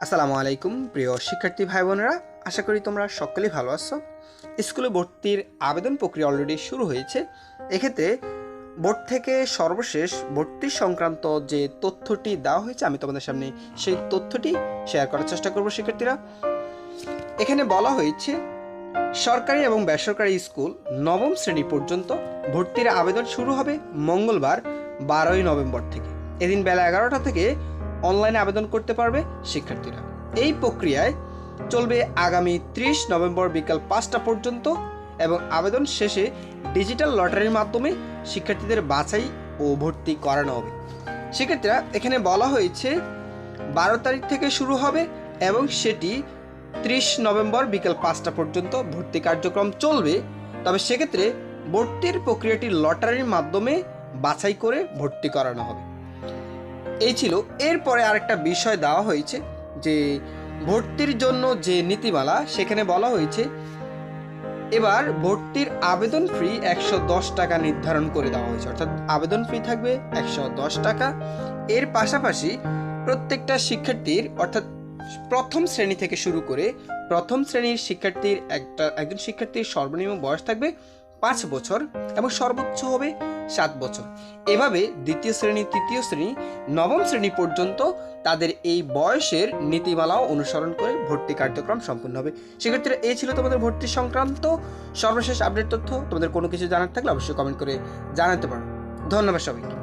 আসসালামু আলাইকুম, প্রিয় শিক্ষার্থী ভাই বোনেরা আশা করি তোমরা সকলেই ভালো আছো। স্কুলে ভর্তির আবেদন প্রক্রিয়া অলরেডি শুরু হয়েছে। এক্ষেত্রে বোর্ড থেকে সর্বশেষ ভর্তি সংক্রান্ত যে তথ্যটি দেওয়া হয়েছে, আমি তোমাদের সামনে সেই তথ্যটি শেয়ার করার চেষ্টা করব শিক্ষার্থীরা। এখানে বলা হয়েছে, সরকারি এবং বেসরকারি স্কুল নবম শ্রেণি পর্যন্ত ভর্তির আবেদন শুরু হবে মঙ্গলবার, বারোই নভেম্বর থেকে। এদিন বেলা এগারোটা থেকে অনলাইনে আবেদন করতে পারবে শিক্ষার্থীরা। এই প্রক্রিয়ায় চলবে আগামী ত্রিশ নভেম্বর বিকাল পাঁচটা পর্যন্ত এবং আবেদন শেষে ডিজিটাল লটারির মাধ্যমে শিক্ষার্থীদের বাছাই ও ভর্তি করানো হবে। শিক্ষার্থীরা, এখানে বলা হয়েছে বারো তারিখ থেকে শুরু হবে এবং সেটি ত্রিশ নভেম্বর বিকেল পাঁচটা পর্যন্ত ভর্তি কার্যক্রম চলবে। তবে সেক্ষেত্রে ভর্তির প্রক্রিয়াটি লটারির মাধ্যমে বাছাই করে ভর্তি করানো হবে। এই ছিল। এরপরে আরেকটা বিষয় দেওয়া হয়েছে যে ভর্তির জন্য যে নীতিমালা, সেখানে বলা হয়েছে, এবার ভর্তির আবেদন ফি একশো দশ টাকা নির্ধারণ করে দেওয়া হয়েছে। অর্থাৎ আবেদন ফি থাকবে একশো দশ টাকা। এর পাশাপাশি প্রত্যেকটা শিক্ষার্থীর, অর্থাৎ প্রথম শ্রেণি থেকে শুরু করে প্রথম শ্রেণির শিক্ষার্থীর একটা, একজন শিক্ষার্থীর সর্বনিম্ন বয়স থাকবে পাঁচ বছর এবং সর্বোচ্চ হবে সাত বছর। এভাবে দ্বিতীয় শ্রেণি, তৃতীয় শ্রেণি, নবম শ্রেণি পর্যন্ত তাদের এই বয়সের নীতিমালাও অনুসরণ করে ভর্তি কার্যক্রম সম্পূর্ণ হবে। সেক্ষেত্রে এই ছিল তোমাদের ভর্তি সংক্রান্ত সর্বশেষ আপডেট তথ্য। তোমাদের কোনো কিছু জানার থাকলে অবশ্যই কমেন্ট করে জানাতে পারো। ধন্যবাদ সবাইকে।